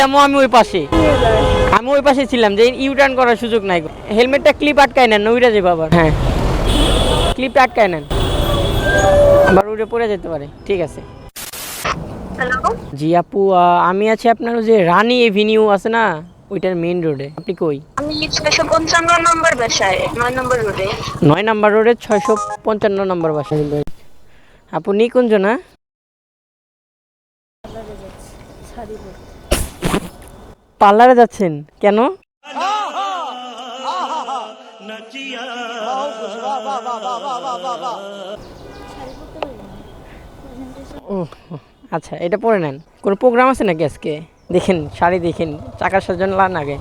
ছিলাম ও আমি ওই পাশে। আমি ওই পাশে ছিলাম যে ইউ টার্ন করার সুযোগ নাই। হেলমেটটা ক্লিপ আটকায় নেন নইরা যাবে আবার হ্যাঁ। ক্লিপটা আটকায় নেন। আবার উড়ে পড়ে যেতে পারে ঠিক আছে। জি আপু আমি আছি আপনার যে রানী এভিনিউ আছে না? ওইটার মেইন রোডে আপনি কই? আমি ছয়শো পঞ্চান্ন নম্বর বাসায় নয় নম্বর রোডে নয় নাম্বার রোডের ছয়শো পঞ্চান্ন নম্বর বাসা আপু নিকুঞ্জ না? পার্লারে যাচ্ছেন? কেন? ও আচ্ছা এটা পরে নেন। কোনো প্রোগ্রাম আছে নাকি আজকে? দেখেন, শাড়ি দেখেন চাকার সাজানো লান আগে।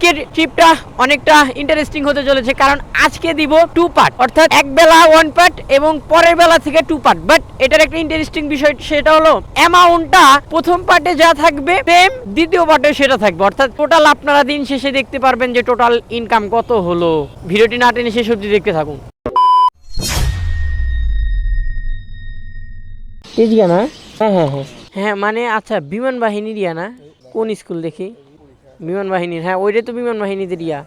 আজকের ট্রিপটা অনেকটা ইন্টারেস্টিং হতে চলেছে কারণ আজকে দিব টু পার্ট অর্থাৎ এক বেলা ওয়ান পার্ট এবং পরের বেলা থেকে টু পার্ট বাট এটার একটা ইন্টারেস্টিং বিষয় সেটা হলো অ্যামাউন্টটা প্রথম পার্টে যা থাকবে সেম দ্বিতীয় পার্টে সেটা থাকবে। অর্থাৎ টোটাল আপনারা দিন শেষে দেখতে পারবেন যে টোটাল ইনকাম কত হলো। ভিডিওটি না টেনে শেষ অবধি দেখতে থাকুন। তেজিয়া না? হ্যাঁ হ্যাঁ হ্যাঁ। হ্যাঁ মানে আচ্ছা বিমান বাহিনীর ইয়া না? কোন স্কুল দেখি? বিমান বাহিনীর হ্যাঁ ওইটা তো বিমান বাহিনীদের ইয়া।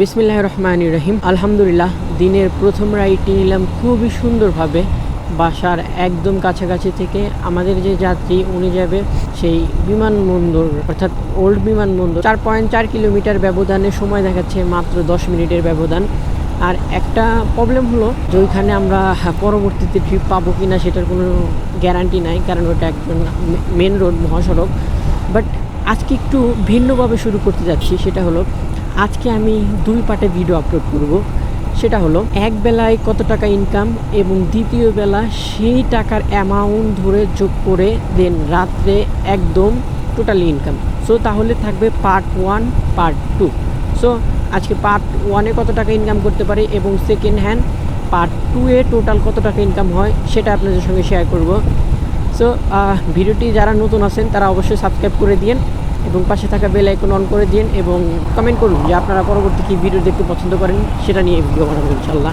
বিসমিল্লাহ রহমান রহিম। আলহামদুলিল্লাহ, দিনের প্রথম রাইডটি নিলাম খুবই সুন্দরভাবে। বাসার একদম কাছাকাছি থেকে আমাদের যে যাত্রী, উনি যাবে সেই বিমানবন্দর, অর্থাৎ ওল্ড বিমানবন্দর। চার পয়েন্ট চার কিলোমিটার ব্যবধানে সময় দেখাচ্ছে মাত্র দশ মিনিটের ব্যবধান। আর একটা প্রবলেম হলো যে ওইখানে আমরা পরবর্তীতে ট্রিপ পাবো কি না সেটার কোনো গ্যারান্টি নাই, কারণ ওটা একজন মেন রোড মহাসড়ক। বাট আজকে একটু ভিন্নভাবে শুরু করতে যাচ্ছি, সেটা হলো আজকে আমি দুই পার্টে ভিডিও আপলোড করব। সেটা হলো এক বেলায় কত টাকা ইনকাম এবং দ্বিতীয় বেলা সেই টাকার অ্যামাউন্ট ধরে যোগ করে দেন রাত্রে একদম টোটালি ইনকাম সো তাহলে থাকবে part one part two so আজকে পার্ট ওয়ানে কত টাকা ইনকাম করতে পারি এবং সেকেন্ড হ্যান্ড পার্ট টু এ টোটাল কত টাকা ইনকাম হয়, সেটা আপনাদের সঙ্গে শেয়ার করব। সো ভিডিওটি যারা নতুন আছেন, তারা অবশ্যই সাবস্ক্রাইব করে দিন এবং পাশে থাকা বেল আইকন অন করে দিন এবং কমেন্ট করুন যে আপনারা পরবর্তী কী ভিডিও দেখতে পছন্দ করেন, সেটা নিয়ে ভিডিও বানাবো ইনশাল্লাহ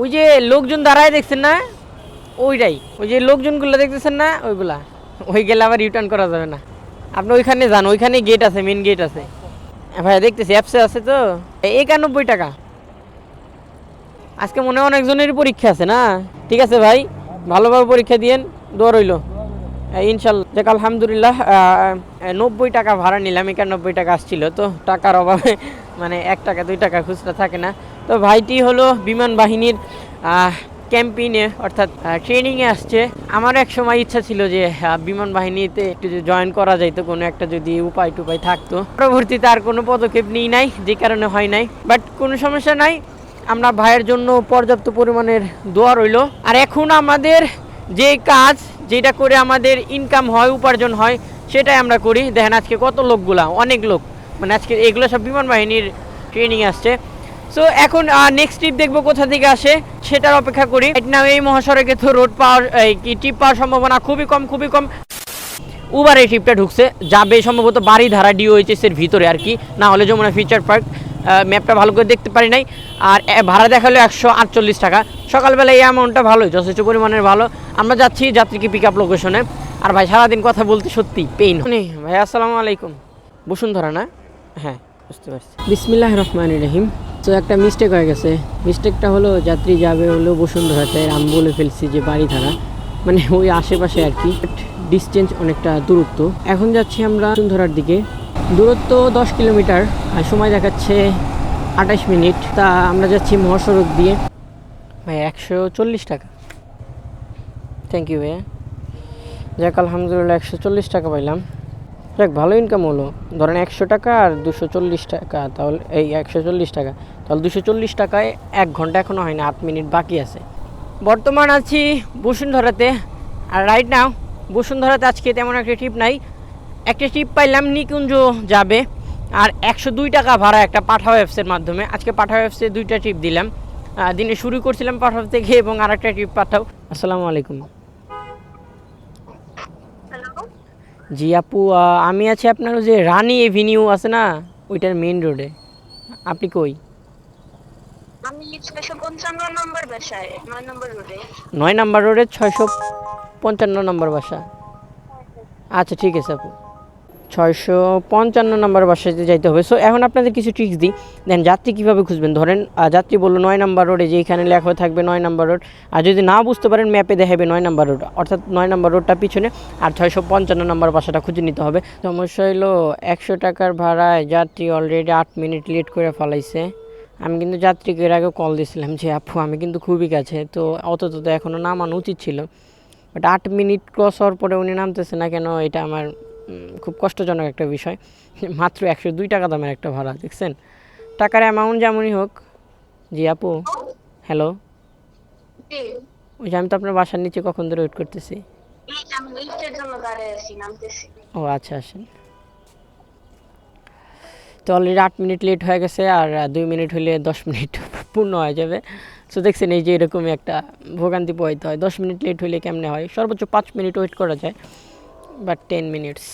ওই যে লোকজন দাঁড়ায় দেখছেন না? ওইটাই। ওই যে লোকজনগুলো দেখতেছেন না? ওইগুলা। ওই গেলে আবার রিটার্ন করা যাবে না। আপনি ওইখানে যান, ওইখানে গেট আছে মেন গেট আছে। ভাই দেখতেছি অ্যাপসে আছে তো? একানব্বই টাকা। আজকে মনে হয় অনেকজনের পরীক্ষা আছে না? ঠিক আছে ভাই, ভালোভাবে পরীক্ষা দিয়েন, দোয়া রইল। ইনশাল্লাহ। আলহামদুলিল্লাহ নব্বই টাকা ভাড়া নিলাম একানব্বই টাকা আসছিল, তো টাকার অভাবে মানে এক টাকা, দুই টাকা খুচরা থাকে না। তো ভাইটি হলো বিমান বাহিনীর ক্যাম্পিনে, অর্থাৎ ট্রেনিংয়ে আসছে। আমার এক সময় ইচ্ছা ছিল যে বিমান বাহিনীতে একটু জয়েন করা যাইতো, কোনো একটা যদি উপায় টুপায় থাকতো। পরবর্তীতে আর কোনো পদক্ষেপ নিই নাই, যে কারণে হয় নাই। বাট কোনো সমস্যা নাই, আমরা ভাইয়ের জন্য পর্যাপ্ত পরিমাণের দোয়া রইল। আর এখন আমাদের যে কাজ যেটা করে আমাদের ইনকাম হয়, উপার্জন হয়, সেটাই আমরা করি। দেখেন আজকে কত লোকগুলা, অনেক লোক। মানে আজকে এগুলো সব বিমান বাহিনীর ট্রেনিং আসছে। সো এখন নেক্সট ট্রিপ দেখব কোথা থেকে আসে, সেটার অপেক্ষা করি। না এই মহাসড়কে তো রোড পাওয়ার ট্রিপ পাওয়ার সম্ভাবনা খুবই কম খুবই কম। উবার এই ট্রিপটা ঢুকছে। যাবে সম্ভবত বাড়ি বাড়িধারা ডিওএইচএস এর ভিতরে আর কি। না হলে যমুনা ফিউচার পার্ক। ম্যাপটা ভালো করে দেখতে পারি নাই। আর ভাড়া দেখাল একশো আটচল্লিশ টাকা। সকালবেলা এই অ্যামাউন্টটা ভালোই যথেষ্ট পরিমাণের ভালো। আমরা যাচ্ছি যাত্রীকে পিক আপ লোকেশনে আর ভাই, সারাদিন কথা বলতে সত্যি পেইন ভাই, আসসালামু আলাইকুম। বসুন্ধরা না? হ্যাঁ বুঝতে পারছি। বিসমিল্লাহ রহমান রহিম। তো একটা মিস্টেক হয়ে গেছে। মিস্টেকটা হলো যাত্রী যাবে হলো বসুন্ধরাতে। আমি বলে ফেলছি যে বাড়িধারা মানে ওই আশেপাশে আর কি। ডিস্টেন্স অনেকটা দূরত্ব। এখন যাচ্ছি আমরা বসুন্ধরার দিকে। দূরত্ব দশ কিলোমিটার আর সময় দেখাচ্ছে আঠাশ মিনিট। তা আমরা যাচ্ছি মহাসড়ক দিয়ে। ভাই, একশো চল্লিশ টাকা। থ্যাংক ইউ ভাইয়া। যাক, আলহামদুলিল্লাহ, একশো চল্লিশ টাকা পাইলাম। যাক, ভালো ইনকাম হলো। ধরেন একশো টাকা আর দুশো চল্লিশ টাকা, তাহলে এই একশো চল্লিশ টাকা। তাহলে দুশো চল্লিশ টাকায় এক ঘণ্টা এখনও হয়নি আট মিনিট বাকি আছে। বর্তমান আছি বসুন্ধরাতে। আর রাইট নাও বসুন্ধরাতে আজকে তেমন একটা ট্রিপ নাই। একটা ট্রিপ পাইলাম নিকুঞ্জ যাবে আর একশো দুই টাকা ভাড়া একটা পাঠাও অ্যাপসের মাধ্যমে। আজকে পাঠাও অ্যাপসে দুইটা ট্রিপ দিলাম। দিনে শুরু করছিলাম পাঠাও থেকে এবং আর একটা ট্রিপ পাঠাও। আসসালামু আলাইকুম। জি আপু আমি আছি আপনার ওই যে রানী এভিনিউ আছে না? ওইটার মেইন রোডে আপনি কই? আমি ছয়শো পঞ্চান্ন নম্বর বাসায় নয় নম্বর রোডে নয় নাম্বার রোডের ছয়শো পঞ্চান্ন নম্বর বাসা। আচ্ছা ঠিক আছে আপু। ছয়শো পঞ্চান্ন নম্বর বাসাতে যাইতে হবে। সো এখন আপনাদের কিছু ট্রিক্স দিই। দেন যাত্রী কীভাবে খুঁজবেন? ধরেন যাত্রী বলল নয় নাম্বার রোডে যে এখানে লেখা থাকবে নয় নাম্বার রোড আর যদি না বুঝতে পারেন ম্যাপে দেখাবে নয় নাম্বার রোড অর্থাৎ নয় নাম্বার রোডটা পিছনে, আর ছয়শো পঞ্চান্ন নম্বর বাসাটা খুঁজে নিতে হবে। সমস্যা হলো একশো টাকার ভাড়ায় যাত্রী অলরেডি আট মিনিট লেট করে ফেলাইছে। আমি কিন্তু যাত্রীকে এর আগে কল দিয়েছিলাম যে, আপু, আমি কিন্তু খুবই কাছে। তো অত তো এখনও নামানো উচিত ছিল। বাট আট মিনিট ক্রস হওয়ার পরে উনি নামতেছে না কেন? এটা আমার খুব কষ্টজনক একটা বিষয়। মাত্র একশো দুই টাকা দামের একটা ভাড়া দেখছেন? টাকার অ্যামাউন্ট যেমনই হোক জি আপু হ্যালো ওই যে আমি তো আপনার বাসার নিচে কখন ধরে ওয়েট করতেছি। ও আচ্ছা আসেন। তো অলরেডি আট মিনিট লেট হয়ে গেছে আর দুই মিনিট হলে দশ মিনিট পূর্ণ হয়ে যাবে। সো দেখছেন এই যে এরকমই একটা ভোগান্তি পোহাইতে হয়। দশ মিনিট লেট হলে কেমনে হয়? সর্বোচ্চ পাঁচ মিনিট ওয়েট করা যায়। But ten minutes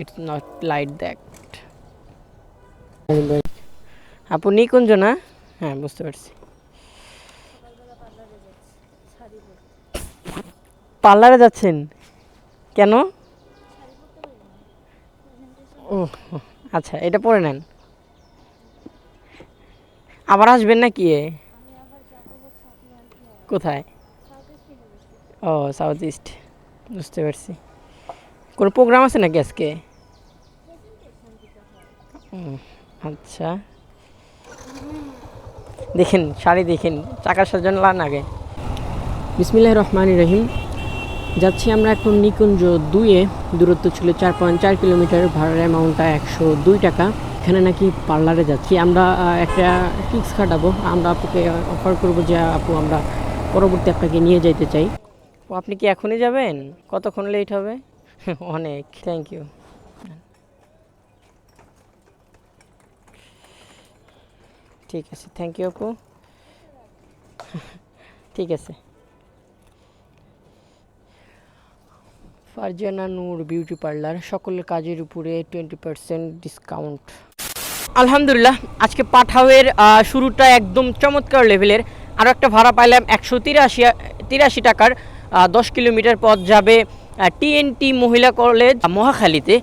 it's not light that আপু নিকুঞ্জ না হ্যাঁ বুঝতে পারছি। পার্লারে যাচ্ছেন? কেন? ও আচ্ছা এটা পরে নেন। আবার আসবেন না কি? কোথায়? ও সাউথ ইস্ট বুঝতে পারছি। কোনো প্রোগ্রাম আছে নাকি আজকে? আচ্ছা। দেখেন শাড়ি দেখেন চাকার সাজানো লান আগে বিসমিল্লাহ রহমান রহিম। যাচ্ছি আমরা এখন নিকুঞ্জ দুইয়ে দূরত্ব ছিল চার পয়েন্ট চার কিলোমিটার ভাড়ার অ্যামাউন্টটা একশো দুই টাকা। এখানে নাকি পার্লারে যাচ্ছি। আমরা একটা ফিক্স খাটাবো। আমরা আপুকে অফার করব যে আপু আমরা পরবর্তী আপনাকে নিয়ে যাইতে চাই। ও আপনি কি এখনই যাবেন? কতক্ষণ লেট হবে? অনেক থ্যাংক ইউ ঠিক আছে থ্যাংক ইউ আপু। ঠিক আছে। ফারজানা নূর বিউটি পার্লার সকলের কাজের উপরে টোয়েন্টি পার্সেন্ট ডিসকাউন্ট আলহামদুলিল্লাহ, আজকে পাঠাওয়ের শুরুটা একদম চমৎকার লেভেলের আরও একটা ভাড়া পাইলাম একশো তিরাশি তিরাশি টাকার দশ কিলোমিটার পথ যাবে টিএনটি মহিলা কলেজ মহাখালীতে।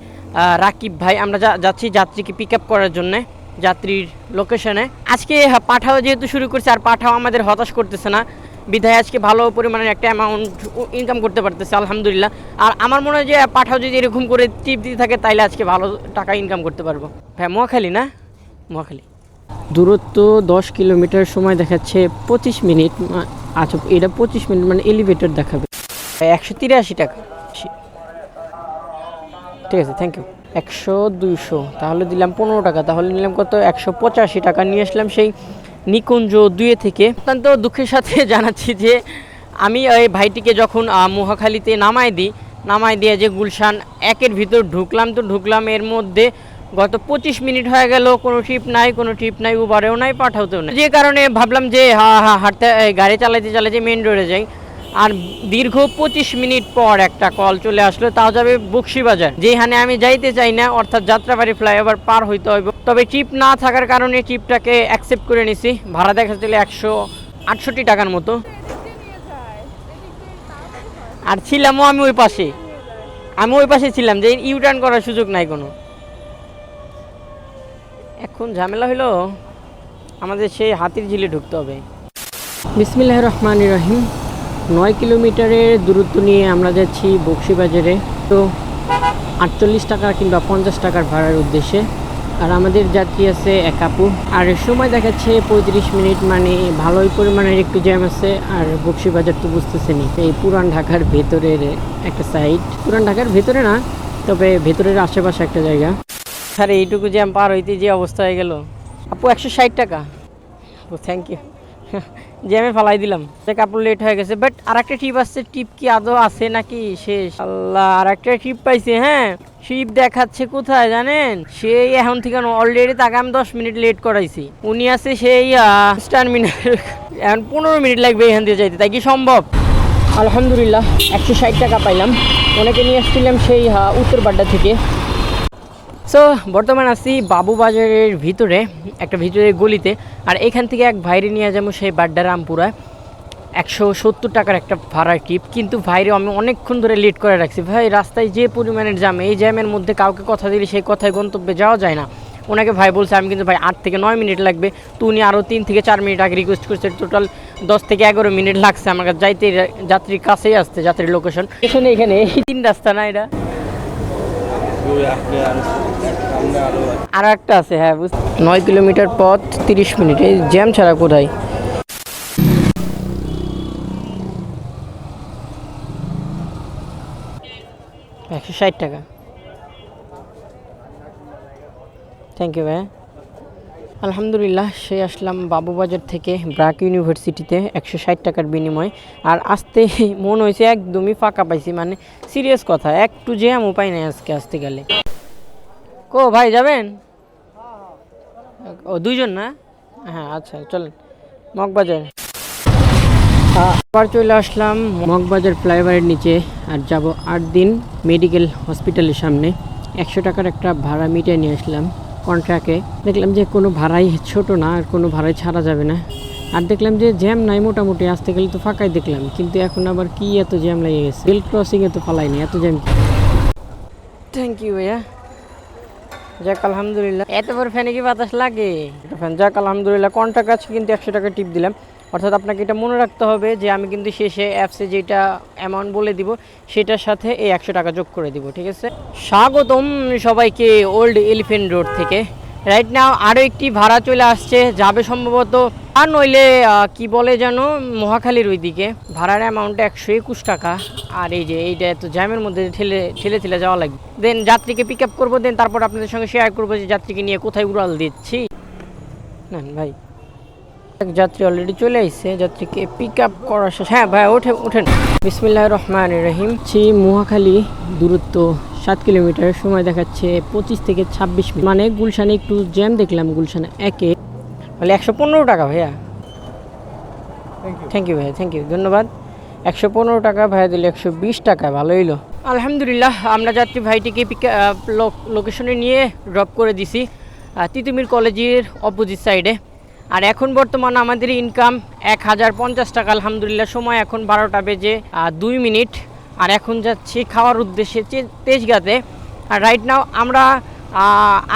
রাকিব ভাই আমরা যা- যাচ্ছি যাত্রীকে পিক আপ করার জন্যে যাত্রীর লোকেশনে আজকে হ্যাঁ, পাঠাও যেহেতু শুরু করছে আর পাঠাও আমাদের হতাশ করতেছে না। বিধায় আজকে ভালো পরিমাণের একটা অ্যামাউন্ট ইনকাম করতে পারতেছে আলহামদুলিল্লাহ। আর আমার মনে হয় যে পাঠাও যদি এরকম করে টিপ দিতে থাকে তাইলে আজকে ভালো টাকা ইনকাম করতে পারব। হ্যাঁ মহাখালী না? মহাখালী। দূরত্ব দশ কিলোমিটার সময় দেখাচ্ছে পঁচিশ মিনিট আচ্ছা এটা পঁচিশ মিনিট মানে এলিভেটর দেখাবে। একশো তিরাশি টাকা। ঠিক আছে থ্যাংক ইউ একশো দুইশো, তাহলে দিলাম পনেরো টাকা, তাহলে নিলাম কত? একশো পঁচাশি টাকা নিয়ে আসলাম সেই নিকুঞ্জ দুয়ে থেকে। অত্যন্ত দুঃখের সাথে জানাচ্ছি যে আমি ওই ভাইটিকে যখন মহাখালীতে নামাই দিই, নামাই দিয়ে যে গুলশান একের ভিতর ঢুকলাম তো ঢুকলাম, এর মধ্যে গত পঁচিশ মিনিট হয়ে গেল, কোনো ট্রিপ নাই, কোনো ট্রিপ নাই, উবারেও নাই, পাঠাতেও নাই। যে কারণে ভাবলাম যে, হা হা, হাঁটতে গাড়ি চালাইতে চালাইতে মেন রোডে যাই। আর দীর্ঘ পঁচিশ মিনিট পর একটা কল চলে আসলো, তাও যাবে বক্সিবাজার। যেখানে আমি যাইতে চাই না, অর্থাৎ যাত্রাবাড়ি ফ্লাইওভার পার হইতে হইব। তবে ট্রিপ না থাকার কারণে ট্রিপটাকে অ্যাকসেপ্ট করে নিছি। ভাড়া দেখা ছিল একশো আটষট্টি টাকার মতো। আর ছিলামও আমি ওই পাশে। আমি ওই পাশে ছিলাম, যে ইউটার্ন করার সুযোগ নাই কোনো। এখন ঝামেলা হলো আমাদের সেই হাতির ঝিলে ঢুকতে হবে। বিসমিল্লাহ রহমান রহিম। নয় কিলোমিটারের দূরত্ব নিয়ে আমরা যাচ্ছি বক্সিবাজারে। তো আটচল্লিশ টাকা কিংবা পঞ্চাশ টাকার ভাড়ার উদ্দেশ্যে। আর আমাদের যাত্রী আছে এক আপু। আর সময় দেখাচ্ছে পঁয়ত্রিশ মিনিট মানে ভালোই পরিমাণের একটু জ্যাম আছে। আর বক্সিবাজার তো বুঝতেছেনি এই পুরান ঢাকার ভেতরের একটা সাইড পুরান ঢাকার ভেতরে না, তবে ভেতরের আশেপাশে একটা জায়গা। স্যার, এইটুকু জ্যাম পার হইতে যে অবস্থা হয়ে গেল। আপু, একশো ষাট টাকা। ও থ্যাংক ইউ জ্যামে ফালাই দিলাম। সে কাপড় লেট হয়ে গেছে। বাট আর একটা ট্রিপ আসছে। ট্রিপ কি আদৌ আছে নাকি? শেষ। আল্লাহ আর একটা ট্রিপ পাইছে হ্যাঁ? ট্রিপ দেখাচ্ছে কোথায় জানেন? সেই এখন থেকে অলরেডি তাকে আমি দশ মিনিট লেট করাইছি। উনি আছে সেই টার্মিনাল এখন পনেরো মিনিট লাগবে এখান দিয়ে যাইতে। তাই কি সম্ভব? আলহামদুলিল্লাহ, একশো ষাট টাকা পাইলাম। ওনাকে নিয়ে আসছিলাম সেই উত্তরপাড্ডা থেকে। সো বর্তমান আছি বাবুবাজারের ভিতরে, একটা ভিতরে গলিতে, আর এখান থেকে এক ভাইরে নিয়ে যাব সেই বাড্ডা রামপুরা একশো সত্তর টাকার একটা ভাড়ার ট্রিপ কিন্তু ভাইরে আমি অনেকক্ষণ ধরে লেট করে রাখছি। ভাই, রাস্তায় যে পরিমাণের জ্যাম, এই জ্যামের মধ্যে কাউকে কথা দিলে সেই কথায় গন্তব্যে যাওয়া যায় না। ওনাকে ভাই বলছে, আমি কিন্তু ভাই আট থেকে নয় মিনিট লাগবে। তো উনি আরও তিন থেকে চার মিনিট আগে রিকোয়েস্ট করছে। টোটাল দশ থেকে এগারো মিনিট লাগছে আমার কাছে। যাইতে যাত্রীর কাছেই আসতে যাত্রীর লোকেশন এখানে এখানে, এই তিন রাস্তা না এটা? আর একটা আছে হ্যাঁ নয় কিলোমিটার পথ, তিরিশ মিনিট। এই জ্যাম ছাড়া কোথায়? একশো ষাট টাকা। থ্যাংক ইউ ভাই আলহামদুলিল্লাহ সে আসলাম বাবুবাজার থেকে ব্রাক ইউনিভার্সিটিতে, একশো ষাট টাকার বিনিময়। আর আসতে মন হয়েছে একদমই ফাঁকা পাইছি মানে সিরিয়াস কথা একটু জ্যাম উপায় নেই আজকে, আসতে গেলে। কো ভাই, যাবেন? ও, দুইজন না? হ্যাঁ আচ্ছা চলেন। মগবাজার। আবার চলে আসলাম মগবাজার ফ্লাইওভারের নিচে আর যাব আট দিন মেডিকেল হসপিটালের সামনে। একশো টাকার একটা ভাড়া মিটিয়ে নিয়ে আসলাম কন্ট্রাক্টে দেখলাম যে কোনো ভাড়াই ছোট না, আর কোনো ভাড়াই ছাড়া যাবে না। আর দেখলাম যে জ্যাম নাই মোটামুটি, আসতে গেলে তো ফাঁকাই দেখলাম। কিন্তু এখন আবার কি এত জ্যাম লেগে গেছে। রেল ক্রসিংয়ে তো ফালাইনি এত জ্যাম। থ্যাংক ইউ ভাইয়া। যাক, আলহামদুলিল্লাহ। এত বড় ফ্যানে কি বাতাস লাগে? এটা ফ্যান যাক, আলহামদুলিল্লাহ কন্ট্রাক্ট আছে, কিন্তু একশো টাকা টিপ দিলাম। অর্থাৎ আপনাকে এটা মনে রাখতে হবে যে, আমি কিন্তু শেষে অ্যাপসে যেটা অ্যামাউন্ট বলে দিব, সেটার সাথে এই একশো টাকা যোগ করে দিব, ঠিক আছে? স্বাগতম সবাইকে ওল্ড এলিফেন্ট রোড থেকে। রাইট নাও আরও একটি ভাড়া চলে আসছে, যাবে সম্ভবত আর নইলে কি বলে যেন, মহাখালীর ওইদিকে। ভাড়ার অ্যামাউন্ট একশো একুশ টাকা। আর এই যে, এইটা এত জ্যামের মধ্যে ঠেলে ঠেলে ঠেলে যাওয়া লাগবে। দেন যাত্রীকে পিক আপ করব দেন তারপর আপনাদের সঙ্গে শেয়ার করব যে যাত্রীকে নিয়ে কোথায় উড়াল দিচ্ছি। না ভাই। এক যাত্রী অলরেডি চলে আসছে যাত্রীকে পিক আপ করার শেষ হ্যাঁ ভাই, ওঠে, ওঠেন। বিসমিল্লাহ রহমান রহিম। ছি, মহাখালী, দূরত্ব সাত কিলোমিটার। সময় দেখাচ্ছে পঁচিশ থেকে ছাব্বিশ মানে গুলশানে একটু জ্যাম দেখলাম, গুলশানে। একে বলে একশো পনেরো টাকা ভাইয়া। থ্যাংক ইউ ভাইয়া থ্যাংক ইউ ধন্যবাদ। একশো পনেরো টাকা ভাইয়া দিলে একশো বিশ টাকা ভালো হইল। আলহামদুলিল্লাহ আমরা যাত্রী ভাইটিকে লোকেশনে নিয়ে ড্রপ করে দিছি তিতুমির কলেজের অপোজিট সাইডে আর এখন বর্তমান আমাদের ইনকাম এক হাজার পঞ্চাশ টাকা আলহামদুলিল্লাহ সময় এখন বারোটা বেজে দুই মিনিট। আর এখন যাচ্ছি খাওয়ার উদ্দেশ্যে তেজগাতে আর রাইট নাও আমরা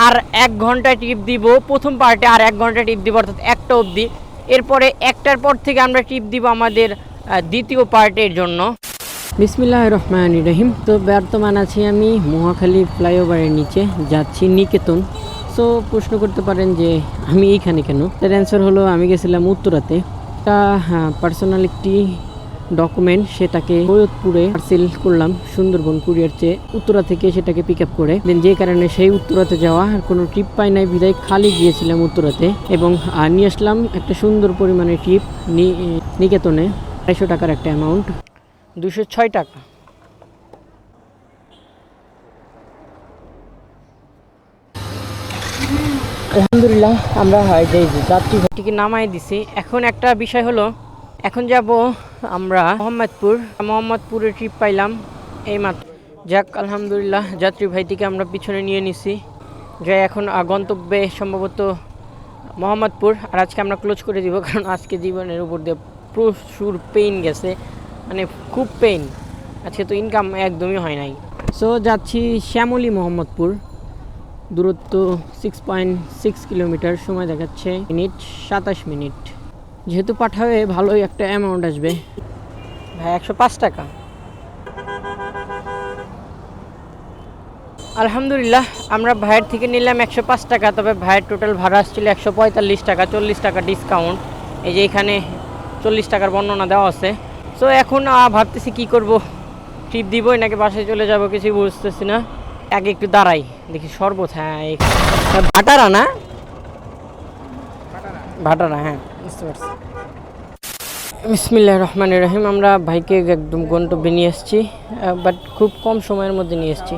আর এক ঘণ্টা টিপ দিব, প্রথম পার্টে আর এক ঘণ্টা টিপ দিব, অর্থাৎ একটা অবধি। এরপরে একটার পর থেকে আমরা টিপ দিব আমাদের দ্বিতীয় পার্টের জন্য। বিসমিল্লাহ রহমান রহিম। তো বর্তমান আছি আমি মহাখালী ফ্লাইওভারের নিচে, যাচ্ছি নিকেতন। সো প্রশ্ন করতে পারেন যে আমি এইখানে কেন? তার অ্যান্সার হলো, আমি গেছিলাম উত্তরাতে। তা পার্সোনাল একটি ডকুমেন্ট সেটাকে সৈয়দপুরে পার্সেল করলাম সুন্দরবন কুরিয়ার চেয়ে। উত্তরা থেকে সেটাকে পিক আপ করে। দেন যে কারণে সেই উত্তরাতে যাওয়া আর কোনো ট্রিপ পাই নাই, বিদায় খালি গিয়েছিলাম উত্তরাতে। এবং নিয়ে আসলাম একটা সুন্দর পরিমাণে ট্রিপ নিকেতনে আড়াইশো টাকার একটা অ্যামাউন্ট দুশো ছয় টাকা। আলহামদুলিল্লাহ, আমরা হয় যে যাত্রী নামাই দিছি। এখন একটা বিষয় হলো, এখন যাব আমরা মোহাম্মদপুর মোহাম্মদপুরে ট্রিপ পাইলাম এই মাত্র যাক, আলহামদুলিল্লাহ, যাত্রী ভাইটিকে আমরা পিছনে নিয়ে নিছি। যে এখন গন্তব্যে সম্ভবত মোহাম্মদপুর, আর আজকে আমরা ক্লোজ করে দিব, কারণ আজকে জীবনের উপর দিয়ে প্রচুর পেইন গেছে। মানে খুব পেইন আজকে তো ইনকাম একদমই হয় নাই। সো যাচ্ছি শ্যামলী মোহাম্মদপুর। দূরত্ব সিক্স পয়েন্ট সিক্স কিলোমিটার সময় দেখাচ্ছে মিনিট সাতাশ মিনিট যেহেতু পাঠাবে ভালোই একটা অ্যামাউন্ট আসবে। ভাই একশো পাঁচ টাকা। আলহামদুলিল্লাহ আমরা ভাইয়ের থেকে নিলাম একশো পাঁচ টাকা তবে ভাইয়ের টোটাল ভাড়া আসছিল একশো পঁয়তাল্লিশ টাকা চল্লিশ টাকা ডিসকাউন্ট এই যে এখানে চল্লিশ টাকার বর্ণনা দেওয়া আছে। সো এখন ভাবতেছি কি করব? ট্রিপ দিবই নাকি বাসায় চলে যাব কিছু বুঝতেছি না। আগে একটু দাঁড়াই দেখি শরবত হ্যাঁ, ভাটারা না? ভাটারা হ্যাঁ। বুঝতে রহমান রহিম আমরা ভাইকে একদম গন্তব্যে নিয়ে এসেছি বাট খুব কম সময়ের মধ্যে নিয়ে এসেছি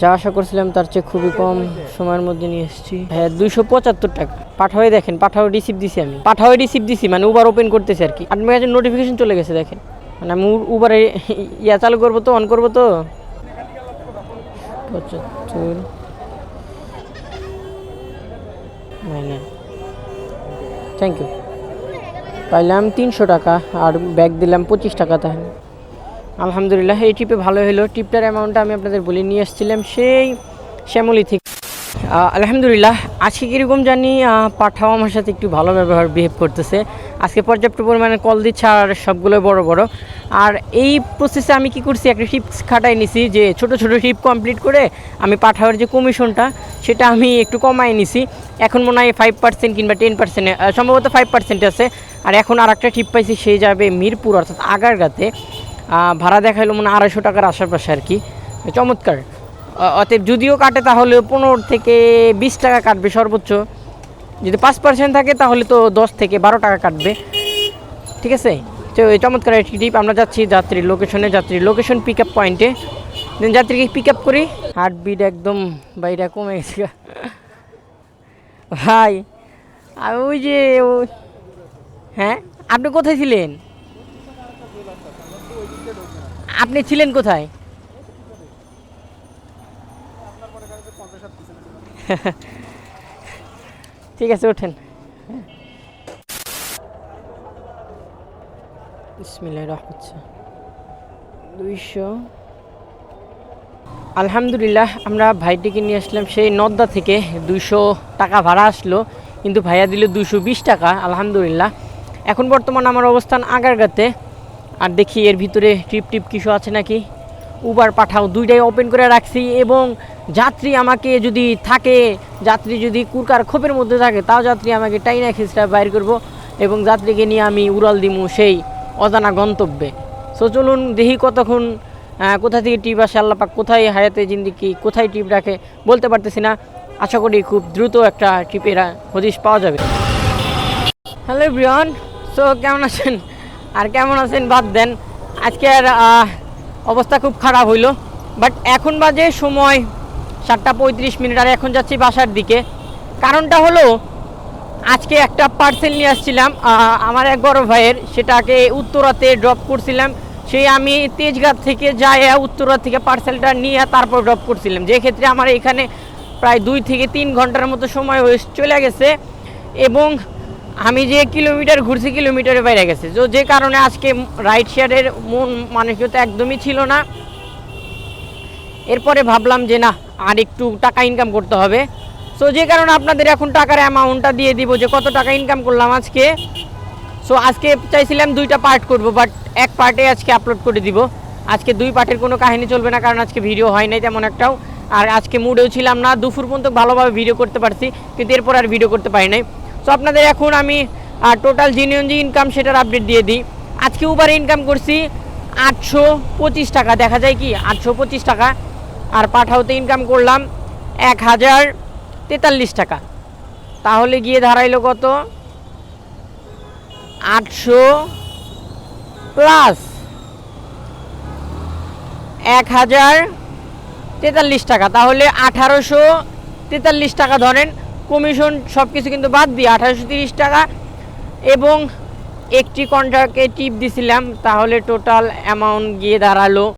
যা আশা করছিলাম তার চেয়ে খুবই কম সময়ের মধ্যে নিয়ে এসেছি হ্যাঁ দুইশো পঁচাত্তর টাকা। পাঠাওয়ে দেখেন, পাঠাও রিসিভ দিছি আমি। পাঠাওয়ে রিসিভ দিছি মানে উবার ওপেন করতেছি আর কি। আপনার কাছে নোটিফিকেশন চলে গেছে, দেখেন। মানে আমি উবারে ইয়া চালু করব তো অন করব তো? পঁচাত্তর। থ্যাংক ইউ পাইলাম তিনশো টাকা আর ব্যাগ দিলাম পঁচিশ টাকা তাহলে। আলহামদুলিল্লাহ, এই ট্রিপে ভালো হলো। ট্রিপটার অ্যামাউন্টটা আমি আপনাদের বলে নিয়ে এসেছিলাম সেই শ্যামলি থেকে। আলহামদুলিল্লাহ, আজকে কীরকম জানি পাঠাও আমার সাথে একটু ভালো ব্যবহার বিহেভ করতেছে। আজকে পর্যাপ্ত পরিমাণে কল দিচ্ছে আর সবগুলো বড় বড়। আর এই প্রসেসে আমি কি করছি, একটা টিপস খাটাই নিছি, যে ছোট ছোট টিপ কমপ্লিট করে আমি পাঠাওয়ার যে কমিশনটা, সেটা আমি একটু কমাই নিছি। এখন মনে হয় ফাইভ পার্সেন্ট কিংবা টেন পার্সেন্ট সম্ভবত ফাইভ পার্সেন্ট আছে। আর এখন আর একটা টিপ পাইছি, সে যাবে মিরপুর, অর্থাৎ আগারগাতে। ভাড়া দেখাইলো মনে আড়াইশো টাকার আশেপাশে আর কি। চমৎকার। অতএব যদিও কাটে, তাহলে পনেরো থেকে বিশ টাকা কাটবে সর্বোচ্চ। যদি পাঁচ পার্সেন্ট থাকে, তাহলে তো দশ থেকে বারো টাকা কাটবে। ঠিক আছে? তো এই চমৎকার একটি টিপ আমরা যাচ্ছি যাত্রীর লোকেশনে যাত্রীর লোকেশন পিক আপ পয়েন্টে দেন যাত্রীকে পিক আপ করি। হার্টবিট একদম বাইরে কমে গেছে। ভাই, আর ওই যে হ্যাঁ? আপনি কোথায় ছিলেন? আপনি ছিলেন কোথায়? ঠিক আছে, ওঠেন। দুইশো। আলহামদুলিল্লাহ, আমরা ভাইটিকে নিয়ে আসলাম, সেই নদ্দা থেকে দুইশো টাকা ভাড়া আসলো, কিন্তু ভাইয়া দিল দুইশো বিশ টাকা, আলহামদুলিল্লাহ। এখন বর্তমান আমার অবস্থান আগারগাতে। আর দেখি এর ভিতরে টিপ টিপ কিছু আছে নাকি? উবার পাঠাও, দুইটাই ওপেন করে রাখছি এবং যাত্রী আমাকে যদি থাকে, যাত্রী যদি কুরকার খোপের মধ্যে থাকে, তাও যাত্রী আমাকে টাইনা খিচড়া বাইর করব এবং যাত্রীকে নিয়ে আমি উড়াল দিমু সেই অজানা গন্তব্যে। সো চলুন দেখি কতক্ষণ কোথা থেকে টিপ আসে আল্লাপাক কোথায় হায়াতে জিন্দিকি কোথায় টিপ রাখে, বলতে পারতেছি না। আশা করি খুব দ্রুত একটা টিপের হদিশ পাওয়া যাবে। হ্যালো ব্রিয়ন সো কেমন আছেন? আর কেমন আছেন বাদ দেন, আজকের অবস্থা খুব খারাপ হইল। বাট এখন বাজে সময় সাতটা পঁয়ত্রিশ মিনিট, আর এখন যাচ্ছি বাসার দিকে। কারণটা হলো, আজকে একটা পার্সেল নিয়ে আসছিলাম আমার এক বড় ভাইয়ের, সেটাকে উত্তরাতে ড্রপ করছিলাম। সেই আমি তেজগাঁ থেকে যাই উত্তরা থেকে পার্সেলটা নিয়ে তারপর ড্রপ করছিলাম। যে ক্ষেত্রে আমার এখানে প্রায় দুই থেকে তিন ঘণ্টার মতো সময় হয়ে চলে গেছে এবং আমি যে কিলোমিটার ঘুরছি, কিলোমিটারে বাইরে গেছে। যে কারণে আজকে রাইড শেয়ারের মন, মানসিকতা একদমই ছিল না। এরপরে ভাবলাম যে না, আর একটু টাকা ইনকাম করতে হবে। সো যে কারণে আপনাদের এখন টাকার অ্যামাউন্টটা দিয়ে দিব যে কত টাকা ইনকাম করলাম আজকে। সো আজকে চাইছিলাম দুইটা পার্ট করব বাট এক পার্টে আজকে আপলোড করে দিব। আজকে দুই পার্টের কোনো কাহিনী চলবে না, কারণ আজকে ভিডিও হয় নাই তেমন একটাও। আর আজকে মুডেও ছিলাম না, দুপুর পর্যন্ত ভালোভাবে ভিডিও করতে পারছি, কিন্তু এরপর আর ভিডিও করতে পারি নাই। সো আপনাদের এখন আমি টোটাল জিনিয়ন যে ইনকাম সেটার আপডেট দিয়ে দিই। আজকে উবারে ইনকাম করছি আটশো পঁচিশ টাকা, দেখা যায় কি? আটশো পঁচিশ টাকা। আর পাঠাওতে ইনকাম করলাম এক হাজার তেতাল্লিশ টাকা। তাহলে গিয়ে দাঁড়াইলো কত? আটশো প্লাস এক হাজার তেতাল্লিশ টাকা। তাহলে আঠারোশো তেতাল্লিশ টাকা ধরেন কমিশন সব কিছু কিন্তু বাদ দিয়ে আঠারোশো তিরিশ টাকা এবং একটি কন্ট্রাক্টে টিপ দিছিলাম, তাহলে টোটাল অ্যামাউন্ট গিয়ে দাঁড়াল